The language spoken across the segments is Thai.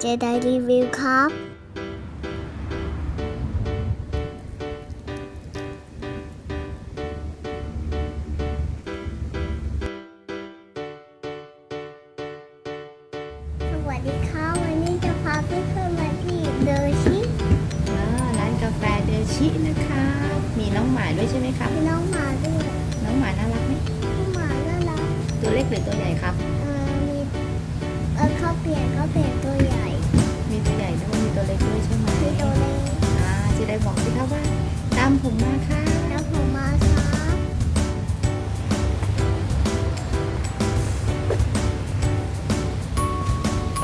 เจไดรีวิวครับ สวัสดีครับ วันนี้จะพาเพื่อนๆมาที่เดอชิอ่าร้านกาแฟเดชินะคะมีน้องหมาด้วยใช่ไหมครับ มีน้องหมาด้วย น้องหมาน่ารักไหมน้องหมาน่ารัก ตัวเล็กหรือตัวใหญ่ครับามผมมาค่ะแล้วผมมาครับ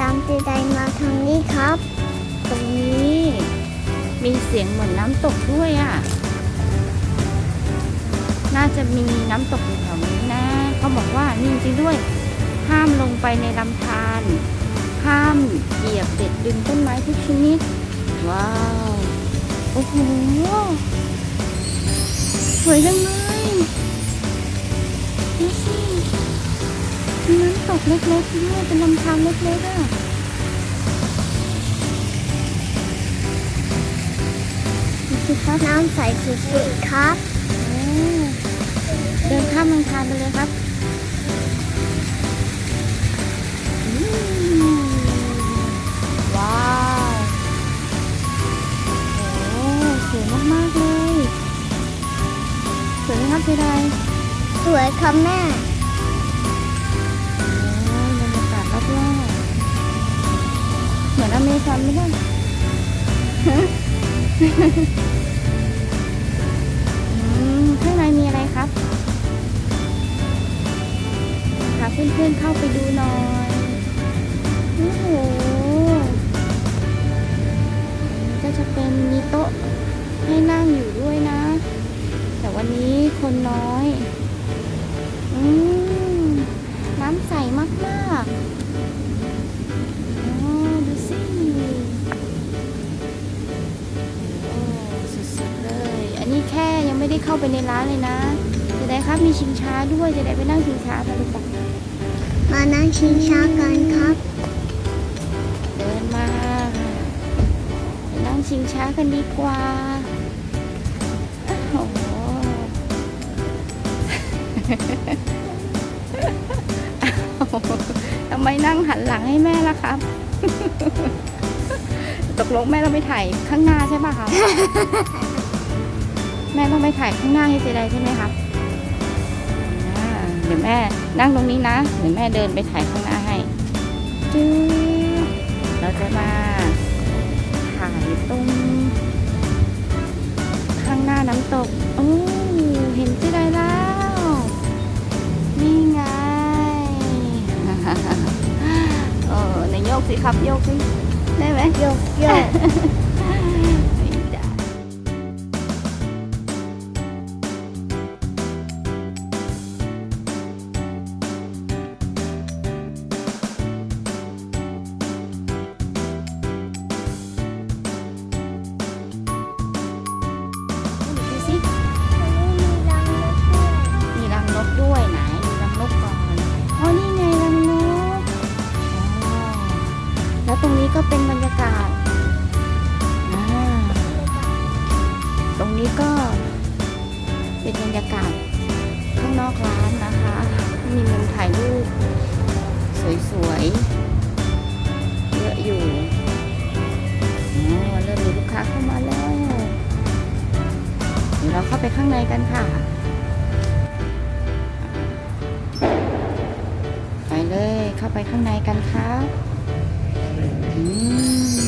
ตามเจไดมาทางนี้ครับ ตรงนี้ มีเสียงเหมือนน้ำตกด้วยอะ น่าจะมีน้ำตกอยู่แถวนี้นะ เขาบอกว่านี่จริงด้วย ห้ามลงไปในลำธาร ห้ามเหยียบเด็ดดึงต้นไม้ทุกชนิด ว้าว โอ้โห สวยจังเลยดูสิน้ำตกเล็กๆด้วยเป็นลำธารเล็กๆอะดูสิครับน้ำใสสุดๆครับ เดินข้ามลำธารไปเลยครับ วยครับแม่โอ้บรรยากาศรอบๆเหมือนอเมซอนไหมเนี่ยอืมข้างในมีอะไรครับพาเพื่อนๆเข้าไปดูหน่อยโอ้โหก็จะเป็นมีโต๊ะให้นั่งอยู่ด้วยนะ แต่วันนี้คนน้อย น้ำใสมากๆโอ้ดูสิโอ้สุดๆเลย อันนี้แค่ยังไม่ได้เข้าไปในร้านเลยนะ จะได้ครับมีชิงช้าด้วย จะได้ไปนั่งชิงช้ากันหรือเปล่ามานั่งชิงช้ากันครับ เดินมา ไปนั่งชิงช้ากันดีกว่า ทำไมนั่งหันหลังให้แม่ล่ะครับ ตกลงแม่เราไปถ่ายข้างหน้าใช่ป่ะครับ แม่ต้องไปถ่ายข้างหน้าให้เจไดใช่ไหมครับเดี๋ยวแม่นั่งตรงนี้นะ เดี๋ยวแม่เดินไปถ่ายข้างหน้า ได้ เป็นบรรยากาศข้างนอกร้านนะคะ มีมุมถ่ายรูปสวยๆ เยอะอยู่เริ่มมีลูกค้าเข้ามาแล้ว เดี๋ยวเราเข้าไปข้างในกันค่ะ ไปเลยเข้าไปข้างในกันครับอืม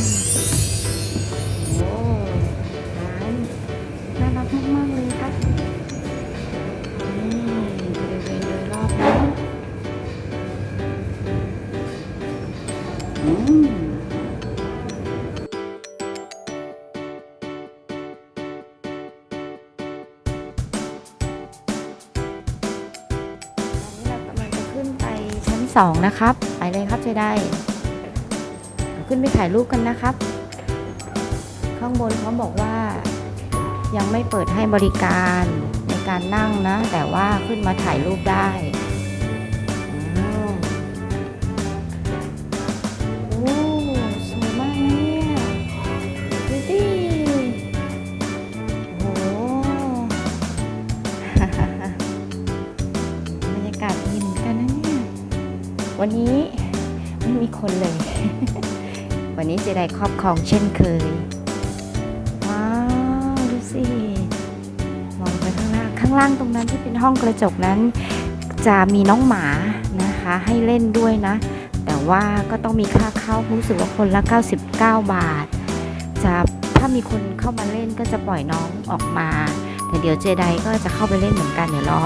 2นะครับ ไปเลยครับจะได้ ขึ้นไปถ่ายรูปกันนะครับ ข้างบนเขาบอกว่ายังไม่เปิดให้บริการในการนั่งนะ แต่ว่าขึ้นมาถ่ายรูปได้ วันนี้ไม่มีคนเลย วันนี้เจไดครอบครองเช่นเคย ว้าว ดูสิ มองไปข้างล่าง ข้างล่างตรงนั้นที่เป็นห้องกระจกนั้น จะมีน้องหมานะคะ ให้เล่นด้วยนะ แต่ว่าก็ต้องมีค่าเข้ารู้สึกว่าคนละ 99 บาท จะถ้ามีคนเข้ามาเล่นก็จะปล่อยน้องออกมา แต่เดี๋ยวเจไดก็จะเข้าไปเล่นเหมือนกันเดี๋ยวรอ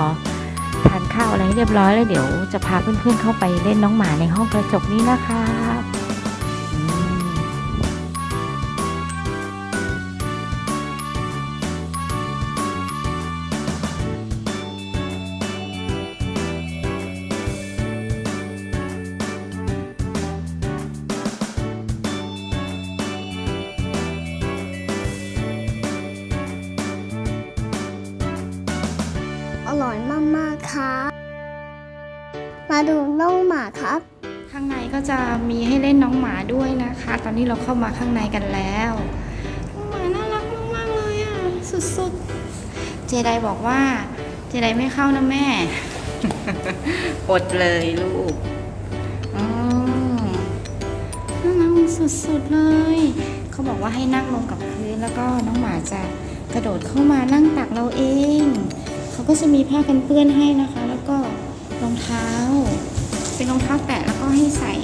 ข้าวอะไรเรียบร้อยแล้วเดี๋ยวจะพาเพื่อนๆเข้าไปเล่นน้องหมาในห้องกระจกนี้นะครั ดูน้องหมาครับ ข้างในก็จะมีให้เล่นน้องหมาด้วยนะคะ ตอนนี้เราเข้ามาข้างในกันแล้วน้องหมาน่ารักมากๆเลยอะสุดๆ เจไดบอกว่า เจไดไม่เข้านะแม่ อดเลยลูกอ๋อน่ารักสุดๆเลย เขาบอกว่าให้นั่งลงกับพื้นแล้วก็น้องหมาจะกระโดดเข้ามานั่งตักเราเอง เขาก็จะมีผ้ากันเปื้อนให้นะคะ แล้วก็ รองเท้า เป็นรองเท้าแตะแล้วก็ให้ใส่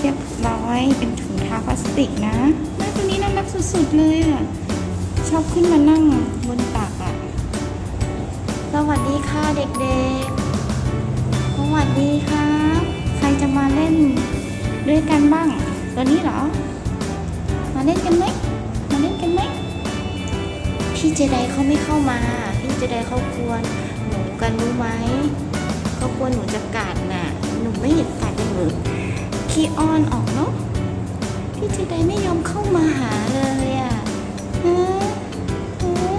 เรียบร้อยเป็นถุงเท้าพลาสติกนะแม่ตัวนี้น่ารักสุดๆเลยอะชอบขึ้นมานั่งบนตักอะสวัสดีค่ะเด็กๆสวัสดีครับใครจะมาเล่นด้วยกันบ้าง ตัวนี้เหรอ มาเล่นกันไหมมาเล่นกันไหมพี่เจไดเขาไม่เข้ามา พี่เจไดเขากวน กันรู้ไหมเขากลัวหนูจะกัดน่ะ หนูไม่เห็นกัดเลยหนูขี้อ้อนออกเนาะพี่เจไดไม่ยอมเข้ามาหาเลยอะฮะฮะ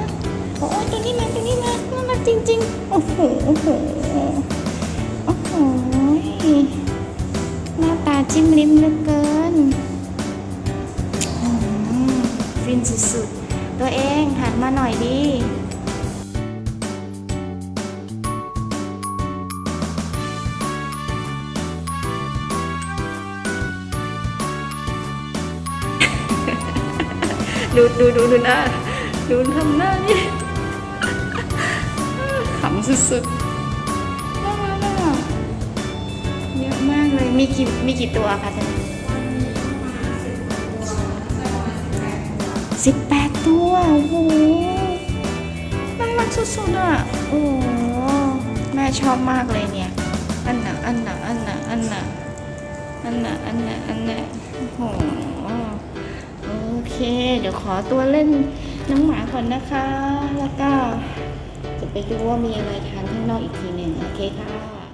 โอ้ยตัวนี้มาตัวนี้มาน่ารักจริงๆ โอ้โหโอ้โหโอ้โหหน้าตาจิ้มลิ้มเหลือเกินอืมฟินสุดๆ ตัวเองหันมาหน่อยดิ ดูดูดูดูหน้าดูทำหน้านี่ขำสุดๆน่ารักอะเยอะมากเลยมีกี่มีกี่ตัวคะท่านสิบแปดตัวโอ้โหน่ารักสุดๆอะโอ้แม่ชอบมากเลยเนี่ย อันน่ะอันน่ะอันน่ะอันน่ะอันน่ะอันน่ะอันน่ะโอ้โห เค เดี๋ยวขอตัวเล่นน้องหมาก่อนนะคะ แล้วก็จะไปดูว่ามีอะไรทานข้างนอกอีกทีหนึ่งโอเคค่ะค่ะ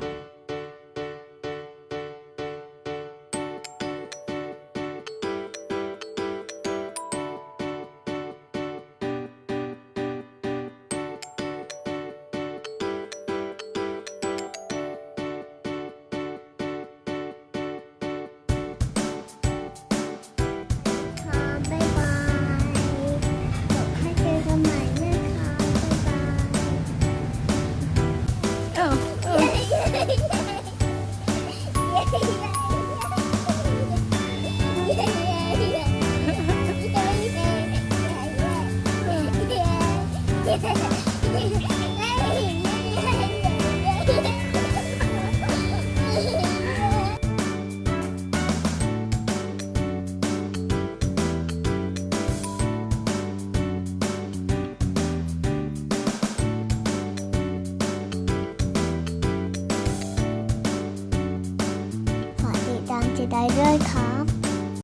ฝา